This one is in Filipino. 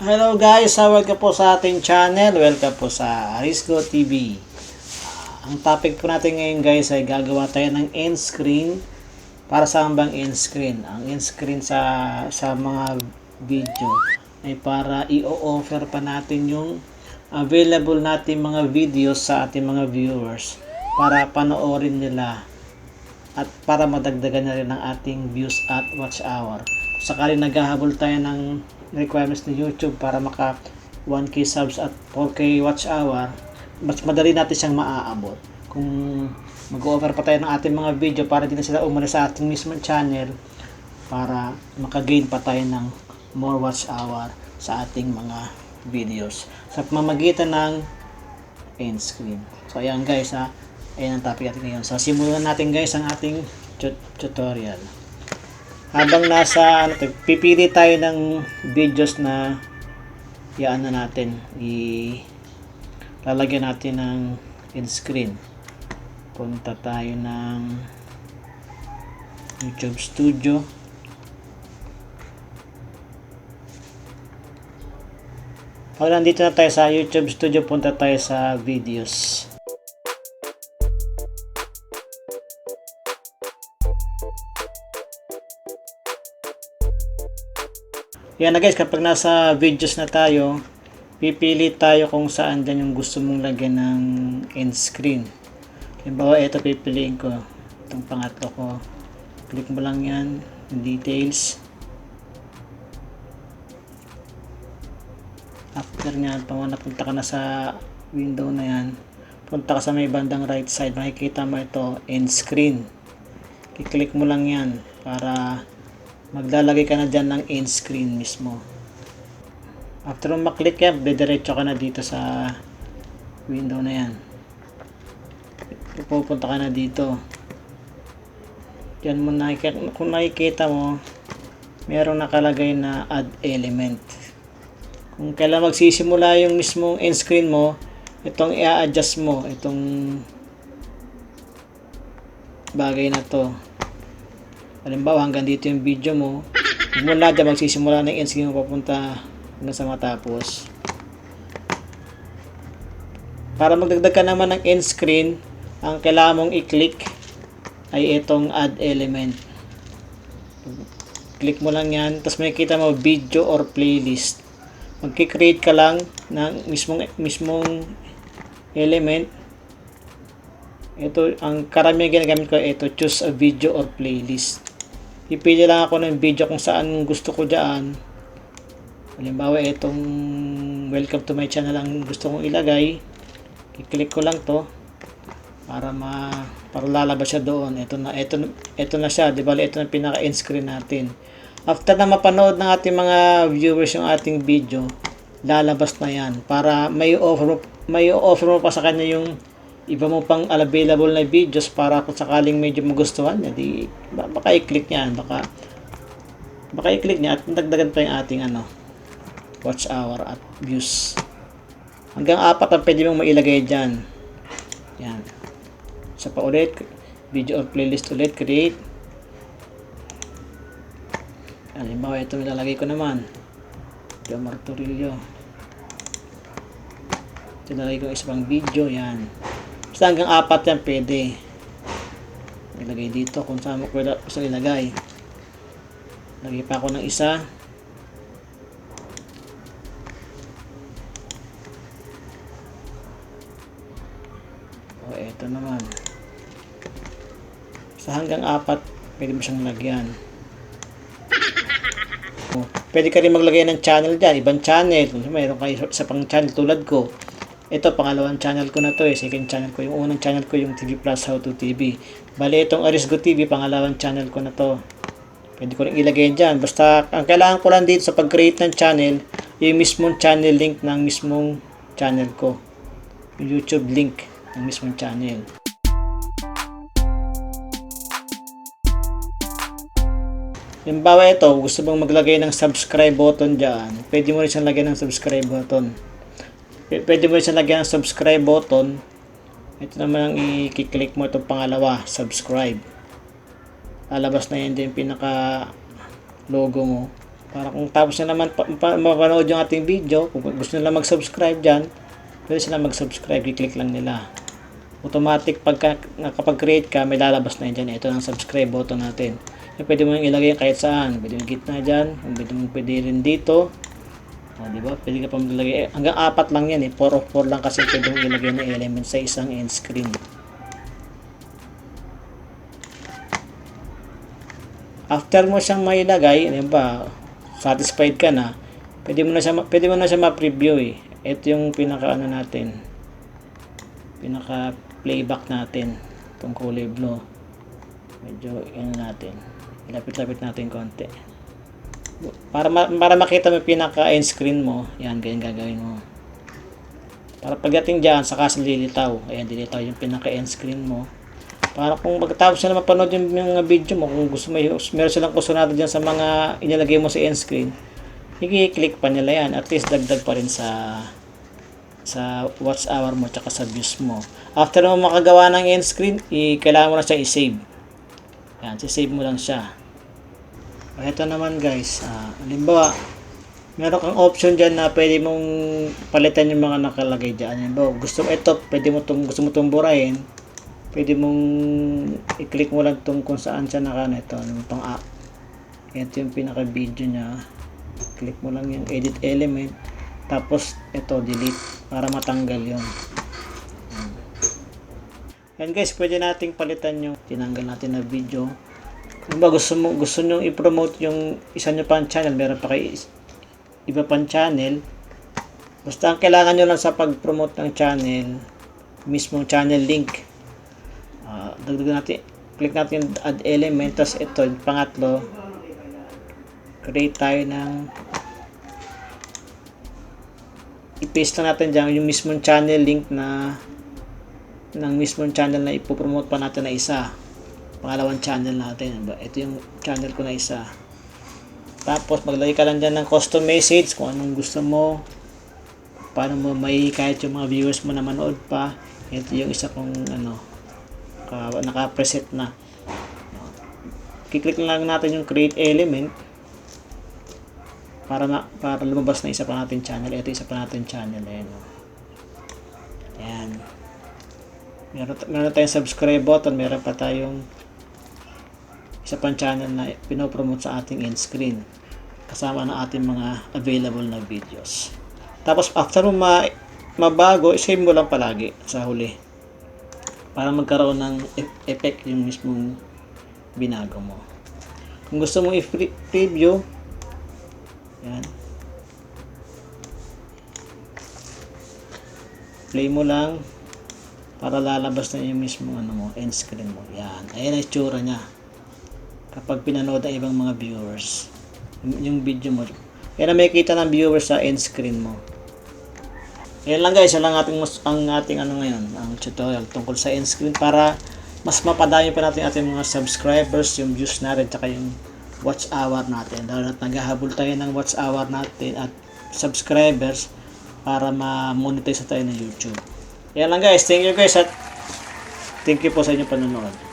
Hello guys, welcome po sa ating channel. Welcome po sa Arisco TV. Ah, ang topic po natin ngayon guys ay gagawa tayo ng end screen. Para sa bang end screen? Ang end screen sa sa mga video ay para i-offer pa natin yung available natin mga videos sa ating mga viewers para panoorin nila at para madagdagan na rin ang ating views at watch hour. Sakali naghahabol tayo ng requirements ni YouTube para maka 1k subs at 4k watch hour, mas madali natin siyang maaabot. Kung mag-offer pa tayo ng ating mga video para din sila umuna sa ating mismo channel para makagain pa tayo ng more watch hour sa ating mga videos sa pamamagitan ng end screen. So ayan guys ha, ayan ang topic natin ngayon. So simulan natin guys ang ating tut- tutorial. Habang nasa ano to, pipili tayo ng videos na iaan na natin, i lalagyan natin ng end screen. Punta tayo ng YouTube Studio. Pag nandito na tayo sa YouTube Studio, punta tayo sa videos. Yan na guys, kapag nasa videos na tayo, pipili tayo kung saan dyan yung gusto mong lagyan ng end screen. Halimbawa, ito pipiliin ko. Itong pangatlo ko. Click mo lang yan, details. After nyan, pag napunta ka na sa window na yan, punta ka sa may bandang right side, makikita mo ito, end screen. I-click mo lang yan para maglalagay ka na dyan ng end screen mismo. After mo maklik yan, didiretso ka na dito sa window na yan. Pupunta ka na dito. Diyan mo nakikita, kung nakikita mo, merong nakalagay na add element. Kung kailan magsisimula yung mismong end screen mo, itong i-adjust mo, itong bagay na to. Halimbawa, hanggang dito yung video mo. Mula dyan, magsisimula ng end screen mo papunta hanggang sa matapos. Para magdagdag ka naman ng end screen, ang kailangan mong i-click ay itong add element. Click mo lang yan, tapos makikita mo video or playlist. Magki-create ka lang ng mismong mismong element. Ito, ang karamihan ginagamit ko, ito, choose a video or playlist. Pipili lang ako ng video kung saan gusto ko dyan. Halimbawa, itong welcome to my channel ang gusto kong ilagay. I-click ko lang to para ma para lalabas siya doon. Ito na ito ito na siya, 'di ba? Ito na pinaka end screen natin. After na mapanood ng ating mga viewers yung ating video, lalabas na 'yan para may offer may offer mo pa sa kanya yung iba mo pang available na videos para kung sakaling medyo magustuhan niya, di ba- baka i-click niya, baka baka i-click niya at dagdagan pa yung ating ano watch hour at views. Hanggang apat ang pwede mong mailagay dyan. Yan. Isa pa ulit, video or playlist ulit, create. Halimbawa, ito nilalagay ko naman. Joe Martorillo. Ito nilalagay ko isa pang video, yan. Basta hanggang apat yan pwede. Ilagay dito kung saan mo pwede gusto ilagay. Lagay pa ako ng isa. O, eto naman. Sa hanggang apat, pwede mo siyang lagyan. O, pwede ka rin maglagay ng channel dyan, ibang channel. Kung mayroon kayo sa pang channel tulad ko. Ito, pangalawang channel ko na to eh. Second channel ko. Yung unang channel ko yung TV Plus How to TV. Bali, itong Arisgo TV, pangalawang channel ko na to. Pwede ko rin ilagay dyan. Basta, ang kailangan ko lang dito sa pag-create ng channel, yung mismong channel link ng mismong channel ko. Yung YouTube link ng mismong channel. Halimbawa ito, gusto mong maglagay ng subscribe button dyan, pwede mo rin siyang lagyan ng subscribe button. P- Pwede mo siyang lagyan ng subscribe button. Ito naman ang i-click mo itong pangalawa, subscribe. Lalabas na yan din pinaka logo mo. Para kung tapos na naman pa, pa, mapanood yung ating video, kung gusto nila mag-subscribe dyan, pwede sila mag-subscribe, i-click lang nila. Automatic pagka nakapag-create ka, may lalabas na yan dyan. Ito ang subscribe button natin. Yan, pwede mo yung ilagay kahit saan. Pwede mo gitna dyan, pwede mo pwede rin dito. O, di ba? Pwede ka pa maglagay. Eh, hanggang apat lang yan eh. 4 of 4 lang kasi pwede mo ilagay na element sa isang end screen. After mo siyang mailagay, ano ba, satisfied ka na, pwede mo na siya, pwede mo na siya ma-preview eh. Ito yung pinaka ano natin, pinaka playback natin, itong kulay blue. Medyo ano natin, ilapit-lapit natin konti. Para para makita mo pinaka end screen mo, yan, ganyan gagawin mo. Para pagdating dyan, saka sa lilitaw. Ayan, dilitaw yung pinaka end screen mo. Para kung magtapos na mapanood yung mga video mo, kung gusto mo, meron silang kusunado dyan sa mga inilagay mo sa end screen, i-click pa nila yan. At least dagdag pa rin sa sa watch hour mo tsaka sa views mo. After mo makagawa ng end screen, i kailangan mo na siya i-save. Yan, save mo lang siya. Ito naman guys, ah, halimbawa, meron kang option dyan na pwede mong palitan yung mga nakalagay dyan. Halimbawa, gusto mo ito, pwede mo tong, gusto mo itong burahin, pwede mong i-click mo lang itong kung saan siya naka ito, ano, pang app. Ito yung pinaka video niya. Click mo lang yung edit element. Tapos ito delete para matanggal yon. Yan guys, pwede nating palitan yung tinanggal natin na video. Kung ba gusto mo gusto niyo i-promote yung isa niyo pang channel, meron pa kayo iba pang channel. Basta ang kailangan niyo lang sa pag-promote ng channel, mismong channel link. Ah, dagdagan natin, click natin yung add element, tapos ito, yung pangatlo, create tayo ng i-paste lang natin dyan yung mismong channel link na ng mismong channel na ipopromote pa natin na isa pangalawang channel natin ito yung channel ko na isa tapos maglagay ka lang dyan ng custom message kung anong gusto mo paano mo may kahit yung mga viewers mo na manood pa ito yung isa kong ano ka, naka-preset na kiklik lang natin yung create element para ma, para lumabas na isa pa natin channel. Ito isa pa natin channel ayan. oh. Ayan. Meron, meron tayong subscribe button, meron pa tayong isa pang channel na pinopromote sa ating end screen kasama ng ating mga available na videos. Tapos after mo ma mabago, save mo lang palagi sa huli para magkaroon ng e- effect yung mismong binago mo. Kung gusto mo i-preview, yan. Play mo lang para lalabas na yung mismo ano mo, end screen mo. Yan. Ayan ang itsura niya. Kapag pinanood ng ibang mga viewers. Yung, video mo. Yan ang makikita ng viewers sa end screen mo. Ayan lang guys, yan lang ating, ang ating ano ngayon, ang tutorial tungkol sa end screen para mas mapadami pa natin ating mga subscribers, yung views natin, tsaka yung watch hour natin. Dahil at naghahabol tayo ng watch hour natin at subscribers para ma-monetize tayo ng YouTube. Yan lang guys. Thank you guys at thank you po sa inyong panonood.